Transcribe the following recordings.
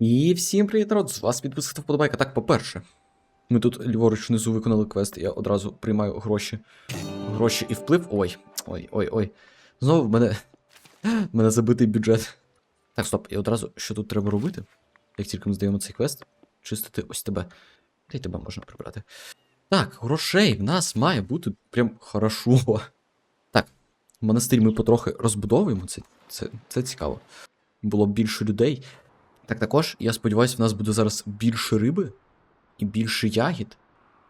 І всім привіт, народ! З вас підписка та вподобайка. Так, по-перше, ми тут ліворуч внизу виконали квест, я одразу приймаю гроші. Гроші і вплив. Ой, ой, ой, ой. Знову в мене. в мене забитий бюджет. Так, стоп, і одразу, що тут треба робити? Як тільки ми здаємо цей квест, чистити ось тебе. Та й тебе можна прибрати. Так, грошей в нас має бути прям хорошо. Так, монастир ми потрохи розбудовуємо, це, це, це цікаво. Було б більше людей. Так також, я сподіваюся, в нас буде зараз більше риби і більше ягід.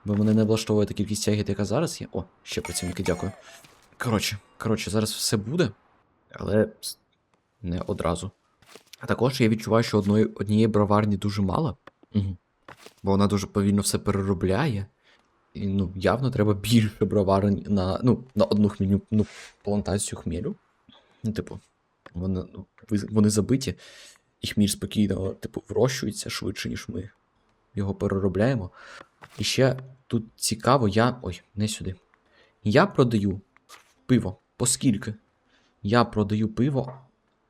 Бо мене не влаштовує та кількість ягід, яка зараз є. О, ще працівники, дякую. Коротше, коротше, зараз все буде, але не одразу. А також я відчуваю, що одної, однієї броварні дуже мало. Угу. Бо вона дуже повільно все переробляє. І ну, явно треба більше броварень на, ну, на одну хмільну ну, плантацію хмелю. Ну, типу, вони, ну, вони забиті, і хміль спокійно, типу, вирощується швидше, ніж ми його переробляємо. І ще тут цікаво, я. Ой, не сюди. Я продаю пиво. По скільки? Я продаю пиво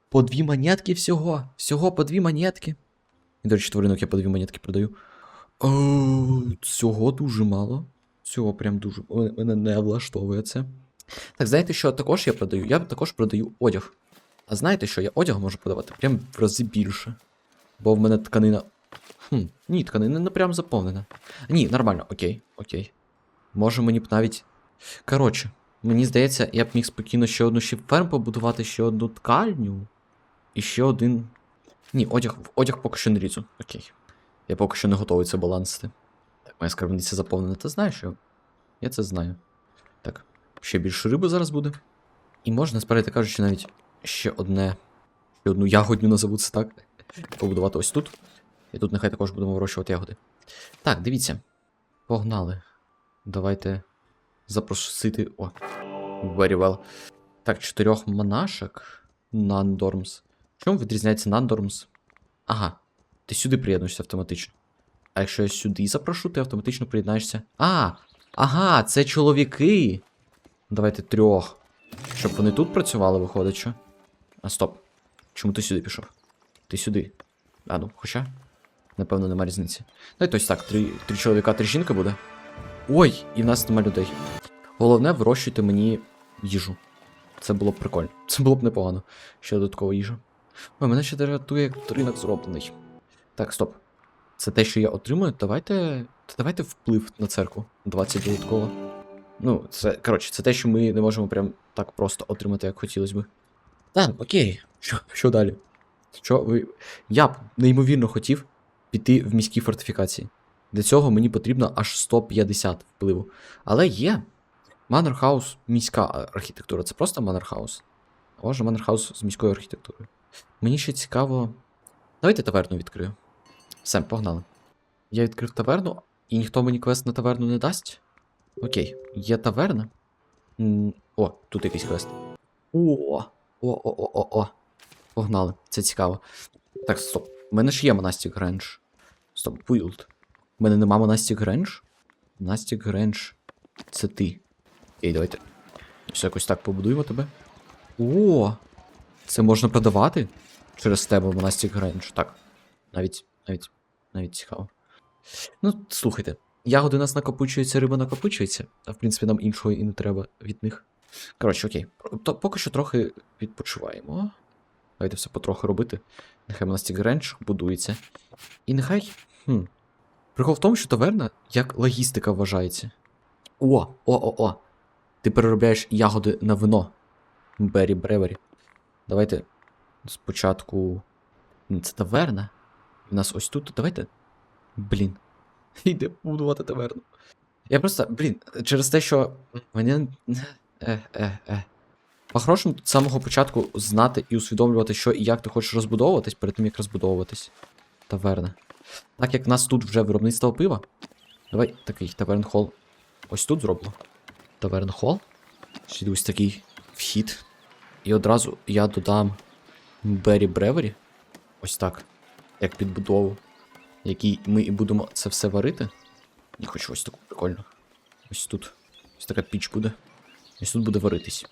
по дві монетки всього. Всього по дві монетки. І, до речі, тваринок я по дві монетки продаю. О, цього дуже мало. Цього прям дуже. Мене не влаштовує це. Так, знаєте, що також я продаю? Я також продаю одяг. А знаєте що? Я одяг можу продавати прям в рази більше. Бо в мене тканина. Хм, ні, тканина не прям заповнена. Ні, нормально, окей, окей. Може мені б навіть. Коротше, мені здається, я б міг спокійно ще одну ще ферм побудувати, ще одну ткальню. І ще один. Ні, одяг, одяг поки що не різу. Окей. Я поки що не готовий це балансити. Так, моя скарбниця заповнена, ти знаєш що? Я це знаю. Так, ще більше риби зараз буде. І можна, спереду кажучи, навіть ще одне. Ще одну ягодню назову це так. Побудувати ось тут. І тут нехай також будемо вирощувати ягоди. Так, дивіться. Погнали. Давайте запросити. О. Very well. Так, чотирьох монашок. Нандормс. Чому відрізняється Нандормс? Ага. Ти сюди приєднуєшся автоматично. А якщо я сюди запрошу, ти автоматично приєднаєшся. А! Ага, це чоловіки. Давайте трьох. Щоб вони тут працювали, виходить, що? А стоп. Чому ти сюди пішов? Ти сюди. А ну, хоча. Напевно, нема різниці. Давайте ось так, три, три чоловіка, три жінки буде. Ой, і в нас нема людей. Головне, вирощуйте мені їжу. Це було б прикольно. Це було б непогано. Ще додаткова їжа. Ой, мене ще рятує, як ринок зроблений. Так, стоп. Це те, що я отримую. Давайте. Давайте вплив на церкву. 20 додатково. Ну, це. Коротше, це те, що ми не можемо прям так просто отримати, як хотілося би. Так, окей. Що, що далі? Що ви. Я б неймовірно хотів піти в міські фортифікації. Для цього мені потрібно аж 150 впливу. Але є. Маннерхаус міська архітектура. Це просто Маннерхаус. А може Маннерхаус з міською архітектурою. Мені ще цікаво. Давайте таверну відкрию. Все, погнали. Я відкрив таверну, і ніхто мені квест на таверну не дасть. Окей, є таверна. О, тут якийсь квест. О! О-о-о-о-о. Погнали, це цікаво. Так, стоп. У мене ж є Монастік Гренж. Стоп, Build. У мене нема Монастік Гренж? Монастік Гренж. Це ти. Окей, давайте. Все якось так побудуємо тебе. О! Це можна продавати? Через тебе Монастік Гренж. Так. Навіть, навіть, навіть цікаво. Ну, слухайте. Ягоди у нас накопичуються, риба накопичується, а в принципі нам іншого і не треба від них. Коротше, окей. То поки що трохи відпочиваємо. Давайте все потроху робити. Нехай Монастік Гренж будується. І нехай. Хм. Прикол в тому, що таверна як логістика вважається. О, о-о-о. Ти переробляєш ягоди на вино. Бері Бревері. Давайте спочатку. Це таверна. У нас ось тут. Давайте. Блін. Йде будувати таверну. Я просто, блін, через те, що. Мені. Е, е, е. По-хорошому, з самого початку знати і усвідомлювати, що і як ти хочеш розбудовуватись перед тим, як розбудовуватись. Таверна. Так як в нас тут вже виробництво пива. Давай такий таверн хол. Ось тут зроблю. Таверн хол. Ще ось такий вхід. І одразу я додам Бері Бревері. Ось так. Як підбудову. Який ми і будемо це все варити. Я хочу ось таку прикольну. Ось тут. Ось така піч буде. Ось тут буде варитись.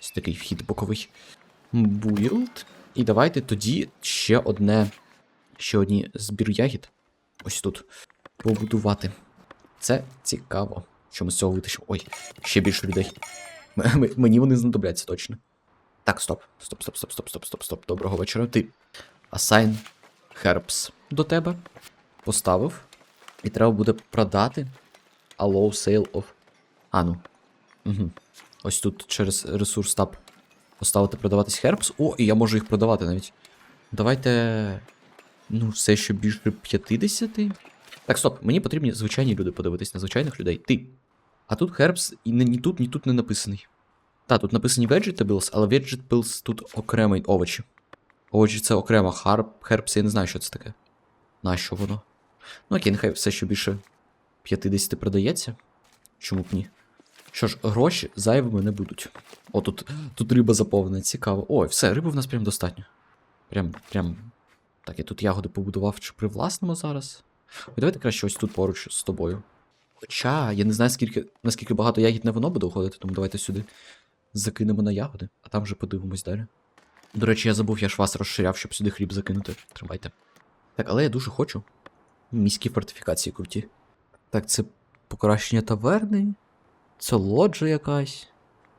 Ось такий вхід боковий. Build. І давайте тоді ще одне ще одні збір ягід. Ось тут. Побудувати. Це цікаво. Що ми з цього витащимо. Ой, ще більше людей. М- Мені вони знадобляться точно. Так, стоп. Стоп, стоп, стоп, стоп, стоп, стоп, стоп. Доброго вечора. Ти. Assign Herbs до тебе. Поставив. І треба буде продати. Allow sale of. А ну. Угу. Ось тут через ресурс таб поставити продаватись Herbs. О, і я можу їх продавати навіть. Давайте. Ну, все ще більше 50. Так, стоп, мені потрібні звичайні люди подивитись на звичайних людей. Ти. А тут Herbs і ні, тут, ні тут не написаний. Та, тут написані Vegetables, але Vegetables тут окремий овочі. Овочі це окремо, Харп, я не знаю, що це таке. Нащо воно? Ну окей, нехай все ще більше 50 продається. Чому б ні? Що ж, гроші зайвими не будуть. О, тут, тут риба заповнена, цікаво. Ой, все, риби в нас прям достатньо. Прям, прям. Так, я тут ягоди побудував чи привласнимо зараз. Ой, давайте краще ось тут поруч з тобою. Хоча, я не знаю, скільки, наскільки багато ягід на вино буде уходити, тому давайте сюди закинемо на ягоди, а там вже подивимось далі. До речі, я забув, я ж вас розширяв, щоб сюди хліб закинути. Тримайте. Так, але я дуже хочу. Міські фортифікації круті. Так, це покращення таверни. Це лоджа якась.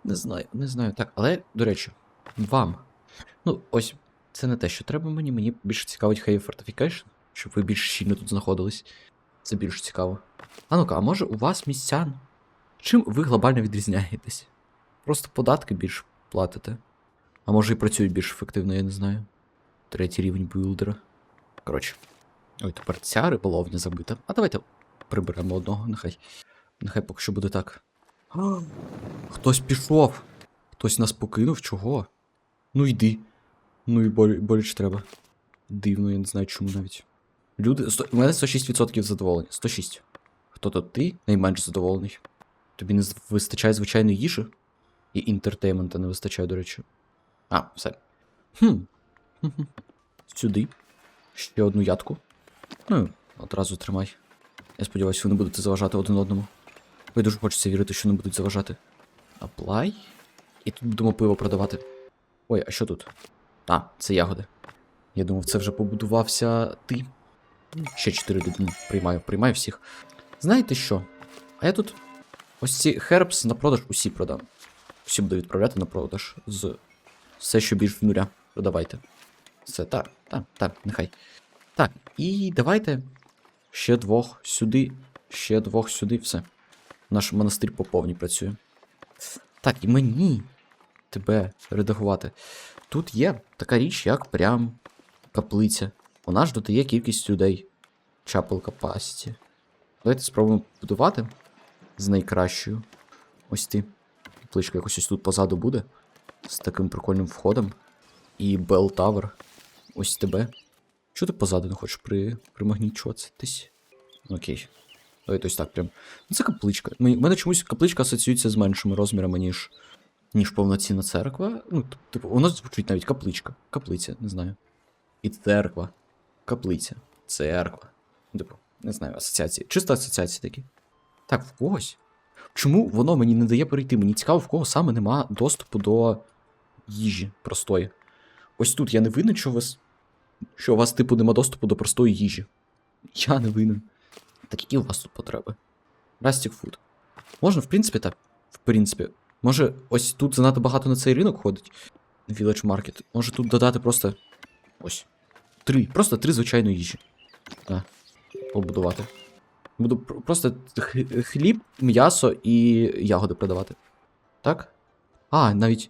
Не знаю, не знаю. Так, але, до речі, вам. Ну, ось, це не те, що треба мені. Мені більше цікавить Heavy Fortification, щоб ви більш щільно тут знаходились. Це більш цікаво. А ну-ка, а може у вас містян? Чим ви глобально відрізняєтесь? Просто податки більш платите. А може і працюють більш ефективно, я не знаю. Третій рівень білдера. Коротше. Ой, тепер ця риболовня забита. А давайте приберемо одного, нехай. Нехай поки що буде так. Хтось пішов. Хтось нас покинув, чого? Ну йди. Ну і боль, боліч треба. Дивно, я не знаю чому навіть. Люди. сто- У мене 106% задоволення. 106. Хто то ти найменш задоволений? Тобі не вистачає звичайної їжі? І інтертеймента не вистачає, до речі. А, все. Хм. Сюди. Ще одну ядку. Ну, одразу тримай. Я сподіваюся, ви не будете заважати один одному. Ви дуже хочеться вірити, що не будуть заважати. Аплай. І тут будемо пиво продавати. Ой, а що тут? А, це ягоди. Я думав, це вже побудувався ти. Ще чотири людини. Приймаю, приймаю всіх. Знаєте що? А я тут ось ці хербс на продаж усі продам. Всі буду відправляти на продаж з все, що більш в нуля. Продавайте. Все, так, так, так, нехай. Так, і давайте ще двох сюди, ще двох сюди, все. Наш монастир по повній працює. Так, і мені тебе редагувати. Тут є така річ, як прям каплиця. Вона ж додає кількість людей. Chapel capacity. Давайте спробуємо будувати з найкращою. Ось ти. Капличка якось ось тут позаду буде. З таким прикольним входом. І Bell Tower. Ось тебе. Чого ти позаду не хочеш при... примагнічуватись? Окей. Давайте ось так прям. Ну це капличка. У мене чомусь капличка асоціюється з меншими розмірами, ніж. ніж повноцінна церква. Ну, типу, воно звучить навіть капличка. Каплиця, не знаю. І церква. Каплиця. Церква. Типу, не знаю, асоціації. Чисто асоціації такі. Так, в когось. Чому воно мені не дає перейти? Мені цікаво, в кого саме нема доступу до їжі простої. Ось тут я не винен, що у вас. Що у вас, типу, нема доступу до простої їжі. Я не винен. Так які у вас тут потреби? Rustic Food. Можна, в принципі, так. В принципі. Може, ось тут занадто багато на цей ринок ходить. Village Market. Може тут додати просто. Ось. Три. Просто три звичайної їжі. Так. Побудувати. Буду просто хліб, м'ясо і ягоди продавати. Так? А, навіть.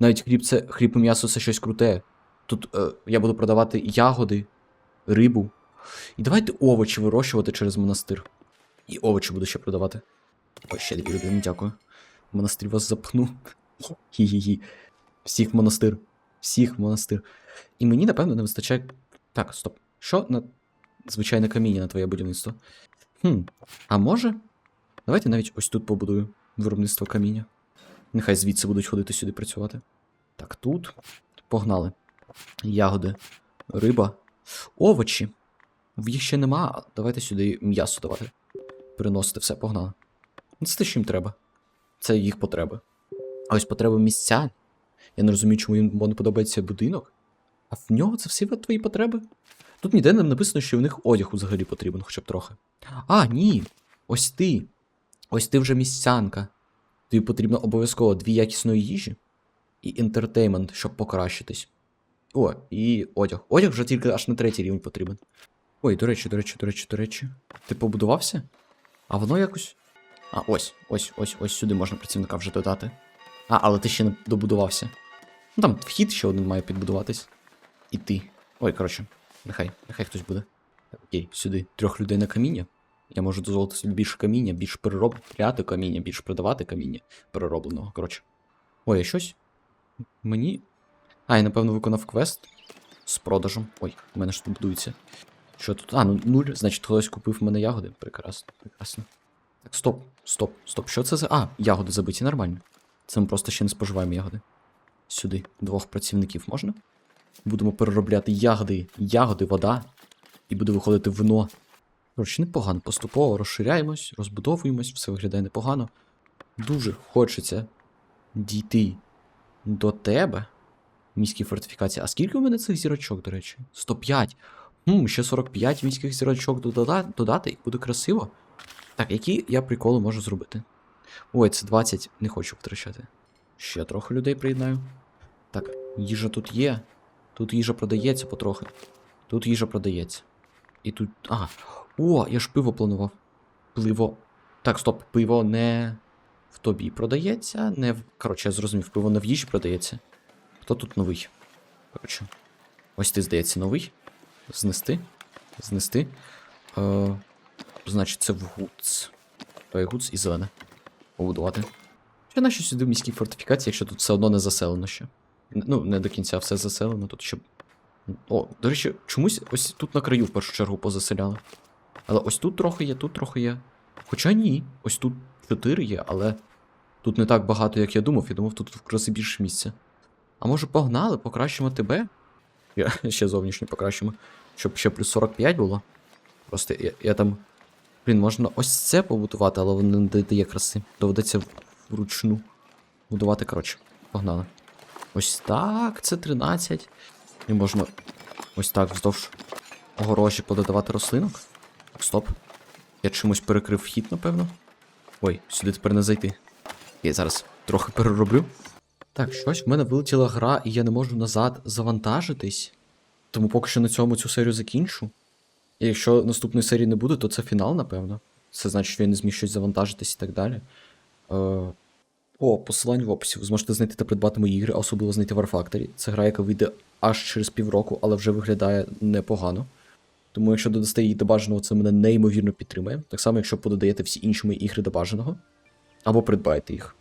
Навіть хліб це хліб і м'ясо це щось круте. Тут е, я буду продавати ягоди, рибу. І давайте овочі вирощувати через монастир. І овочі буду ще продавати. Ой, ще дві людини, дякую. Монастир вас запхну. Хі-хі-хі. Всіх монастир. Всіх монастир. І мені, напевно, не вистачає. Так, стоп. Що на звичайне каміння на твоє будівництво? Хм. А може? Давайте навіть ось тут побудую виробництво каміння. Нехай звідси будуть ходити сюди працювати. Так, тут. Погнали. Ягоди, риба, овочі. Їх ще нема. Давайте сюди м'ясо давати. Переносити все, погнали. Ну, Це те, що їм треба. Це їх потреби. А ось потреби місця. Я не розумію, чому їм не подобається будинок. А в нього це всі твої потреби? Тут ніде не написано, що в них одяг взагалі потрібен, хоча б трохи. А, ні. Ось ти. Ось ти вже місцянка. Тобі потрібно обов'язково дві якісної їжі і інтертеймент, щоб покращитись. О, і одяг. Одяг вже тільки аж на третій рівень потрібен. Ой, до речі, до речі, до речі, до речі. Ти побудувався? А воно якось. А, ось, ось, ось, ось сюди можна працівника вже додати. А, але ти ще не добудувався. Ну там вхід ще один має підбудуватись. І ти. Ой, коротше, нехай, нехай хтось буде. Окей, сюди трьох людей на каміння. Я можу дозволити собі більше каміння, більш переробляти каміння, більш продавати каміння переробленого. Коротше. Ой, а щось? Мені. А, я напевно виконав квест з продажем. Ой, у мене ж тут будується. Що тут? А, ну нуль, значить, хтось купив в мене ягоди. Прекрасно, прекрасно. Так, стоп, стоп, стоп. Що це за. А, ягоди забиті, нормально. Це ми просто ще не споживаємо ягоди. Сюди двох працівників можна? Будемо переробляти ягоди, ягоди, вода. І буде виходити вино. Коротше, непогано. Поступово розширяємось, розбудовуємось, все виглядає непогано. Дуже хочеться дійти до тебе. Міські фортифікації. А скільки у мене цих зірочок, до речі? 105. Хм, ще 45 міських зірочок дода- додати, і буде красиво. Так, які я приколи можу зробити? Ой, це 20, не хочу втрачати. Ще трохи людей приєднаю. Так, їжа тут є. Тут їжа продається потрохи. Тут їжа продається. І тут. А. О, я ж пиво планував. Пиво. Так, стоп, пиво не в тобі продається, не в. Коротше, я зрозумів, пиво не в їжі продається. Хто тут новий? Коротше. Ось ти, здається, новий. Знести. Знести. Е, значить, це в гуц. Е, гуц і зелене. Побудувати. Чи наші сюди в міській фортифікації, якщо тут все одно не заселено ще? Ну, не до кінця все заселено, тут ще. О, до речі, чомусь ось тут на краю в першу чергу позаселяли. Але ось тут трохи є, тут трохи є. Хоча ні, ось тут 4 є, але тут не так багато, як я думав. Я думав, тут в рази більше місця. А може погнали, покращимо тебе? Я ще зовнішньо покращимо. Щоб ще плюс 45 було. Просто я, я там. Блін, можна ось це побудувати, але воно не дає краси. Доведеться вручну будувати, коротше. Погнали. Ось так, це 13. І можна ось так вздовж огорожі пододавати рослинок. Так, Стоп. Я чимось перекрив вхід, напевно. Ой, сюди тепер не зайти. Я зараз трохи перероблю. Так, щось в мене вилетіла гра, і я не можу назад завантажитись. Тому поки що на цьому цю серію закінчу. І якщо наступної серії не буде, то це фінал, напевно. Це значить, що я не зміг щось завантажитись і так далі. Е... О, посилання в описі. Ви зможете знайти та придбати мої ігри, а особливо знайти War Factory. Це гра, яка вийде аж через півроку, але вже виглядає непогано. Тому якщо додасте її до бажаного, це мене неймовірно підтримує. Так само, якщо подадаєте всі інші мої ігри до бажаного, або придбаєте їх.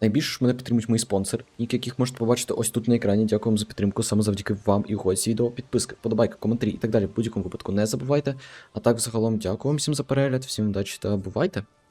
Найбільше мене підтримують мої спонсори, яких можете побачити ось тут на екрані. Дякую вам за підтримку саме завдяки вам і гості відео, підписки, подобайки, коментарі і так далі. В будь-якому випадку не забувайте. А так, взагалом, дякую вам всім за перегляд, всім удачі та бувайте!